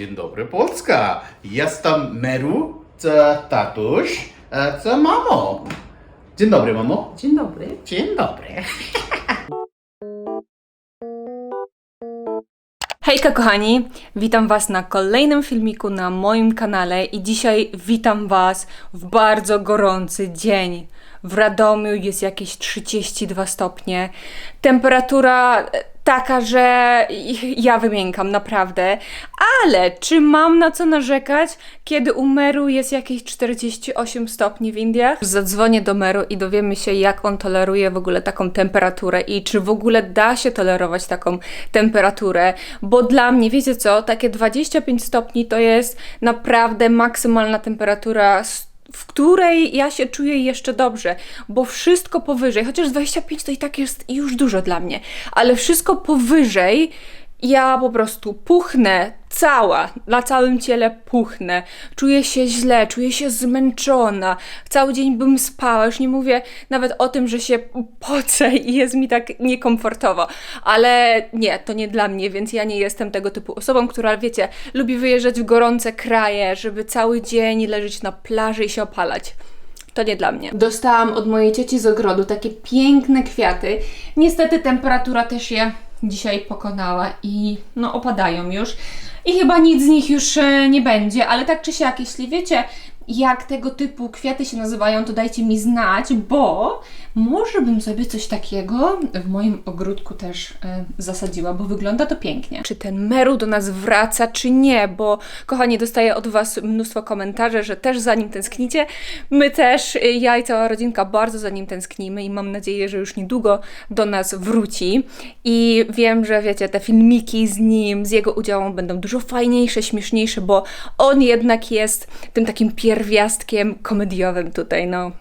Dzień dobry Polska. Jestem Meru, co tatuś, a co mamo. Dzień dobry mamo. Dzień dobry. Dzień dobry. Hejka kochani, witam was na kolejnym filmiku na moim kanale i dzisiaj witam was w bardzo gorący dzień. W Radomiu jest jakieś 32 stopnie. Temperatura e, taka, że ja wymiękam naprawdę. Ale czy mam na co narzekać, kiedy u Meru jest jakieś 48 stopni w Indiach? Zadzwonię do Meru i dowiemy się, jak on toleruje w ogóle taką temperaturę i czy w ogóle da się tolerować taką temperaturę, bo dla mnie, wiecie co, takie 25 stopni to jest naprawdę maksymalna temperatura w której ja się czuję jeszcze dobrze, bo wszystko powyżej, chociaż 25 to i tak jest już dużo dla mnie, ale wszystko powyżej ja po prostu puchnę cała, na całym ciele puchnę, czuję się źle, czuję się zmęczona, cały dzień bym spała, już nie mówię nawet o tym, że się pocę i jest mi tak niekomfortowo, ale nie, to nie dla mnie, więc ja nie jestem tego typu osobą, która, wiecie, lubi wyjeżdżać w gorące kraje, żeby cały dzień leżeć na plaży i się opalać. To nie dla mnie. Dostałam od mojej cioci z ogrodu takie piękne kwiaty. Niestety temperatura też je dzisiaj pokonała i no opadają już. I chyba nic z nich już e, nie będzie, ale tak czy siak, jeśli wiecie, jak tego typu kwiaty się nazywają, to dajcie mi znać, bo może bym sobie coś takiego w moim ogródku też e, zasadziła, bo wygląda to pięknie. Czy ten Meru do nas wraca, czy nie? Bo kochani, dostaję od Was mnóstwo komentarzy, że też za nim tęsknicie. My też, y, ja i cała rodzinka bardzo za nim tęsknimy i mam nadzieję, że już niedługo do nas wróci. I wiem, że wiecie, te filmiki z nim, z jego udziałem będą dużo fajniejsze, śmieszniejsze, bo on jednak jest tym takim pierwiastkiem komediowym tutaj, no.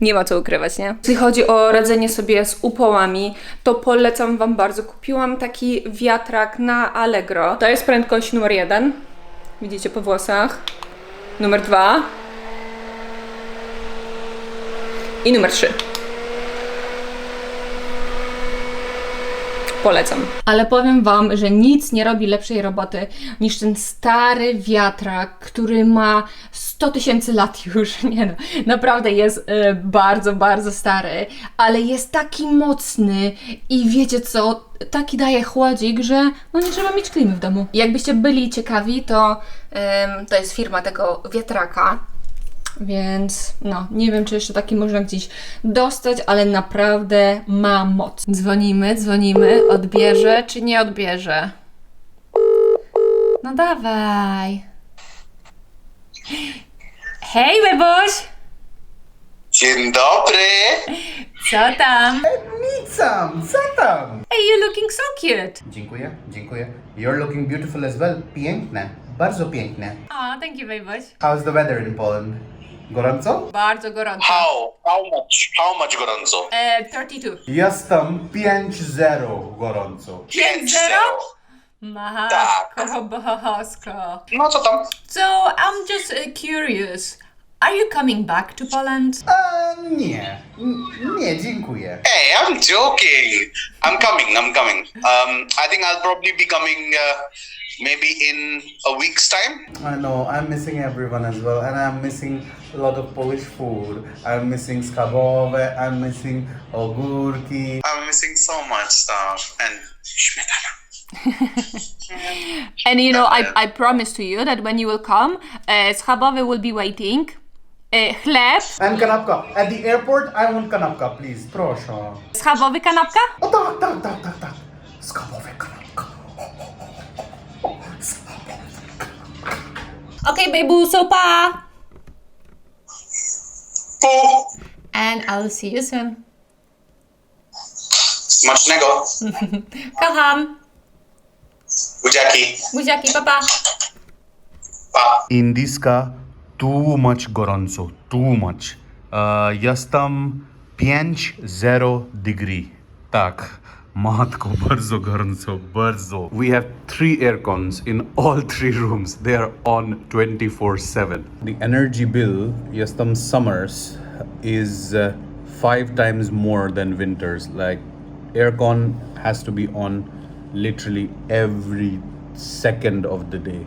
Nie ma co ukrywać, nie? Jeśli chodzi o radzenie sobie z upałami, to polecam Wam bardzo. Kupiłam taki wiatrak na Allegro. To jest prędkość numer jeden. Widzicie po włosach. Numer dwa. I numer trzy. Polecam. Ale powiem Wam, że nic nie robi lepszej roboty niż ten stary wiatrak, który ma 100 tysięcy lat już. Nie no, naprawdę jest e, bardzo, bardzo stary, ale jest taki mocny i wiecie co, taki daje chłodzik, że no nie trzeba mieć klimy w domu. Jakbyście byli ciekawi, to to jest firma tego wiatraka. Więc no, nie wiem, czy jeszcze taki można gdzieś dostać, ale naprawdę ma moc. Dzwonimy, dzwonimy, odbierze czy nie odbierze? No dawaj. Hej, Beboś! Dzień dobry! Co tam? Nic sam, co tam? Hey, you're looking so cute! Dziękuję, dziękuję. You're looking beautiful as well. Piękne, bardzo piękne. Oh, thank you, Beboś. How's the weather in Poland? Gorąco? Bardzo gorąco. How? How much? How much gorąco? E, 32. Jestem 5-0 gorąco. 5-0? Matko bosko. No co tam? So, I'm just uh, curious. Are you coming back to Poland? A, nie, N- nie, dziękuję. Hey, I'm joking. I'm coming. I'm coming. Um, I think I'll probably be coming uh, maybe in a week's time. I know, I'm missing everyone as well, and I'm missing a lot of Polish food. I'm missing schabowe, I'm missing ogórki. I'm missing so much stuff and śmietana. And you know, I, I promise to you that when you will come, uh, schabowy will be waiting. Uh, chleb. And kanapka. At the airport, I want kanapka, please. Proszę. Schabowy kanapka? O tak, tak, tak, tak, tak. Schabowe Okay, baby, so pa! Pu! And I'll see you soon. Smacznego. Kocham. Buziaki. Buziaki, papa. Pa. Indiska too much gorąco, too much. Uh, jestem 5-0 degree. Tak. Matko, bardzo gorąco, bardzo. We have three aircons in all three rooms. They are on 24-7. The energy bill, jestem summers, is uh, five times more than winters. Like, aircon has to be on literally every second of the day.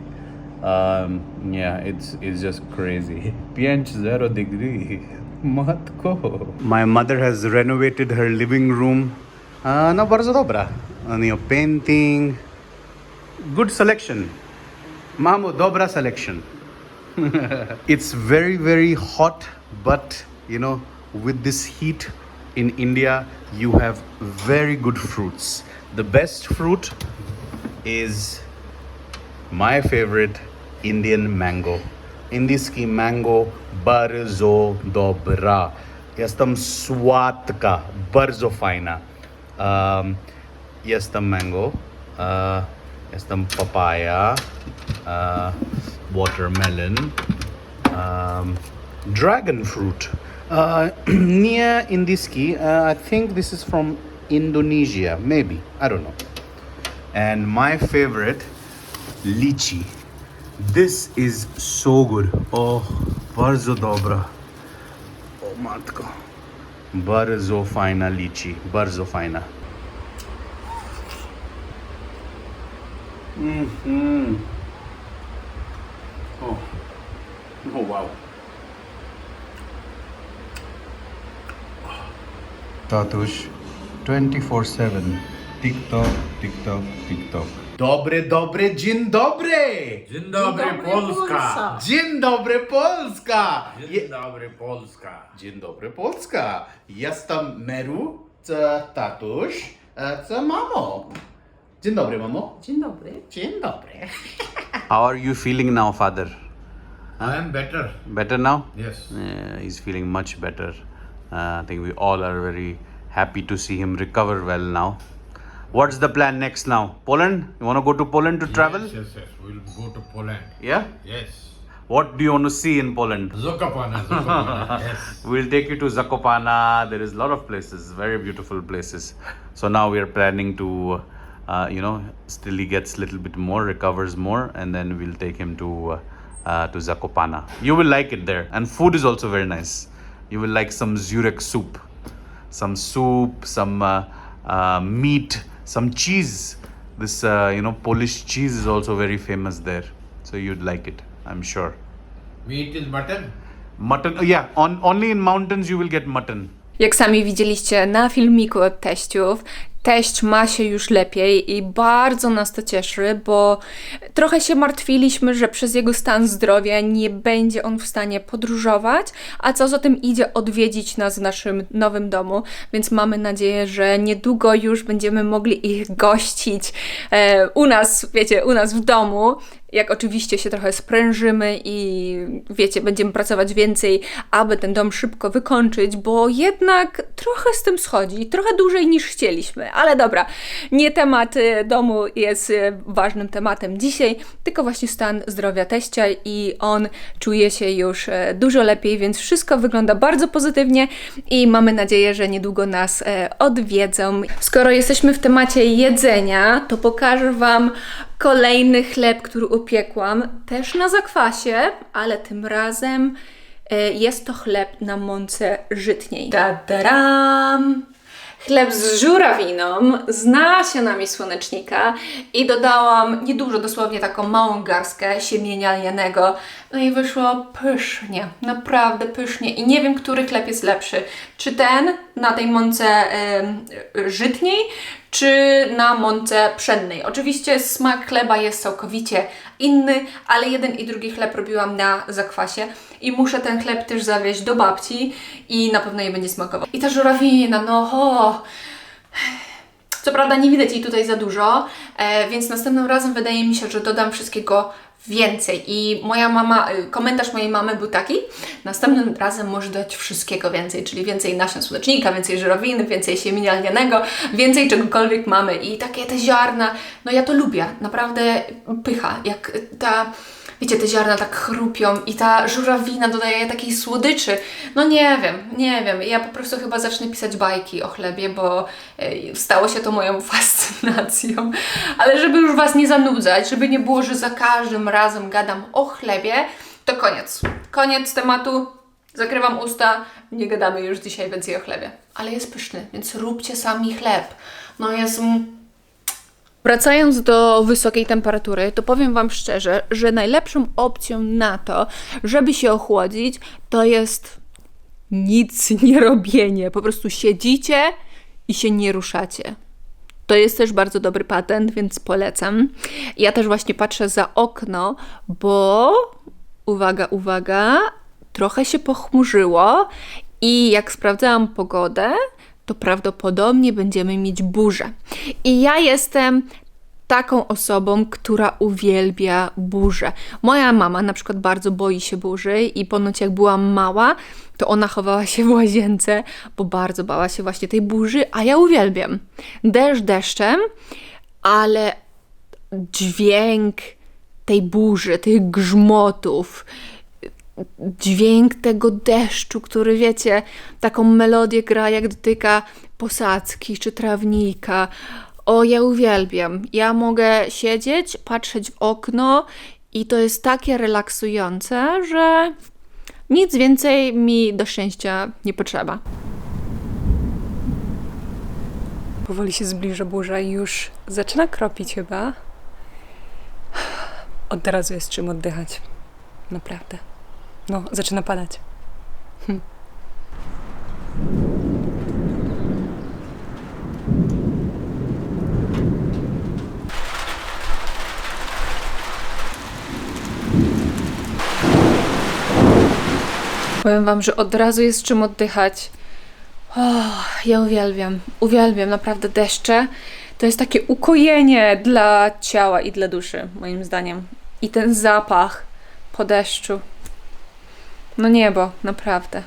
Um, yeah, it's it's just crazy. Pięć zero degree. Matko. My mother has renovated her living room. Uh, no, bardzo dobra. And, you painting. Good selection. Mamo, dobra selection. it's very very hot but you know with this heat in india you have very good fruits the best fruit is my favorite indian mango indiski mango bardzo dobra jestem swatka, bardzo fajna um, jestem mango. Uh, jestem papaya. Uh, watermelon. Um, dragon fruit. Uh, near indiski uh, i think this is from indonesia maybe. I don't know. And my favorite lychee. This is so good. Oh bardzo dobra. O matko बर्जोफाइना लीची बर्जोफाइना तातुष twenty four seven TikTok TikTok TikTok Dobry, dobry, dzień dobry! Dzień dobry, Polska! Dzień dobry Polska! Je- Dzień dobry, Polska! Dzień dobry Polska! Jestem Meru, co tatuś, a co mamo. Dzień dobry mamo. Dzień dobry. Dzień dobry. How are you feeling now, father? I am better. Better now? Yes. Yeah, he's feeling much better. Uh, I think we all are very happy to see him recover well now. What's the plan next now? Poland? You want to go to Poland to travel? Yes, yes, yes. We'll go to Poland. Yeah? Yes. What do you want to see in Poland? Zakopane, Zakopane. yes. We'll take you to Zakopana. There is a lot of places, very beautiful places. So now we are planning to, uh, you know, still he gets a little bit more, recovers more, and then we'll take him to uh, uh, to Zakopana. You will like it there, and food is also very nice. You will like some Zurek soup, some soup, some uh, uh, meat, some cheese. This, uh, you know, Polish cheese is also very famous there. So you'd like it, I'm sure. Meat is mutton. Mutton, yeah, on only in mountains you will get mutton. Jak sami widzieliście na filmiku od teściów, teść ma się już lepiej i bardzo nas to cieszy, bo trochę się martwiliśmy, że przez jego stan zdrowia nie będzie on w stanie podróżować, a co za tym idzie odwiedzić nas w naszym nowym domu, więc mamy nadzieję, że niedługo już będziemy mogli ich gościć e, u nas, wiecie, u nas w domu jak oczywiście się trochę sprężymy i wiecie, będziemy pracować więcej, aby ten dom szybko wykończyć, bo jednak trochę z tym schodzi, trochę dłużej niż chcieliśmy. Ale dobra, nie temat y, domu jest y, ważnym tematem dzisiaj, tylko właśnie stan zdrowia teścia i on czuje się już e, dużo lepiej, więc wszystko wygląda bardzo pozytywnie i mamy nadzieję, że niedługo nas odwiedzą. Skoro jesteśmy w temacie jedzenia, to pokażę Wam kolejny chleb, który upiekłam, też na zakwasie, ale tym razem e, jest to chleb na mące żytniej. Ta-da-ram! Chleb z żurawiną, z nasionami słonecznika i dodałam niedużo, dosłownie taką małą garstkę siemienia lnianego. No i wyszło pysznie, naprawdę pysznie. I nie wiem, który chleb jest lepszy. Czy ten na tej mące em, żytniej, czy na mące pszennej. Oczywiście smak chleba jest całkowicie inny, ale jeden i drugi chleb robiłam na zakwasie i muszę ten chleb też zawieźć do babci i na pewno jej będzie smakował. I ta żurawina, no ho, co prawda nie widać jej tutaj za dużo, e, więc następnym razem wydaje mi się, że dodam wszystkiego więcej. I moja mama, y, komentarz mojej mamy był taki, następnym razem może dać wszystkiego więcej, czyli więcej nasion słonecznika, więcej żurawiny, więcej siemienia lnianego, więcej czegokolwiek mamy. I takie te ziarna, no ja to lubię, naprawdę pycha, jak ta... Wiecie, te ziarna tak chrupią i ta żurawina dodaje takiej słodyczy. No nie wiem, nie wiem. Ja po prostu chyba zacznę pisać bajki o chlebie, bo e, stało się to moją fascynacją. Ale żeby już Was nie zanudzać, żeby nie było, że za każdym razem gadam o chlebie, to koniec. Koniec tematu. Zakrywam usta, nie gadamy już dzisiaj więcej o chlebie. Ale jest pyszny, więc róbcie sami chleb. No jest... Wracając do wysokiej temperatury, to powiem Wam szczerze, że najlepszą opcją na to, żeby się ochłodzić, to jest nic nie robienie. Po prostu siedzicie i się nie ruszacie. To jest też bardzo dobry patent, więc polecam. Ja też właśnie patrzę za okno, bo uwaga, uwaga, trochę się pochmurzyło i jak sprawdzałam pogodę, to prawdopodobnie będziemy mieć burzę. I ja jestem taką osobą, która uwielbia burzę. Moja mama na przykład bardzo boi się burzy i ponoć jak byłam mała, to ona chowała się w łazience, bo bardzo bała się właśnie tej burzy, a ja uwielbiam. Deszcz deszczem, ale dźwięk tej burzy, tych grzmotów, dźwięk tego deszczu, który wiecie, taką melodię gra, jak dotyka posadzki czy trawnika. O, ja uwielbiam. Ja mogę siedzieć, patrzeć w okno i to jest takie relaksujące, że nic więcej mi do szczęścia nie potrzeba. Powoli się zbliża burza i już zaczyna kropić chyba. Od razu jest czym oddychać. Naprawdę. No, zaczyna padać. Hm. Powiem Wam, że od razu jest czym oddychać. Ja uwielbiam, uwielbiam naprawdę deszcze. To jest takie ukojenie dla ciała i dla duszy, moim zdaniem. I ten zapach po deszczu. No niebo, naprawdę.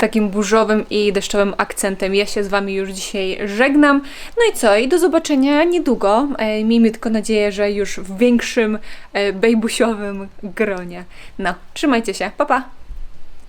Takim burzowym i deszczowym akcentem ja się z Wami już dzisiaj żegnam. No i co? I do zobaczenia niedługo. E, miejmy tylko nadzieję, że już w większym e, bejbusiowym gronie. No, trzymajcie się. Pa, pa!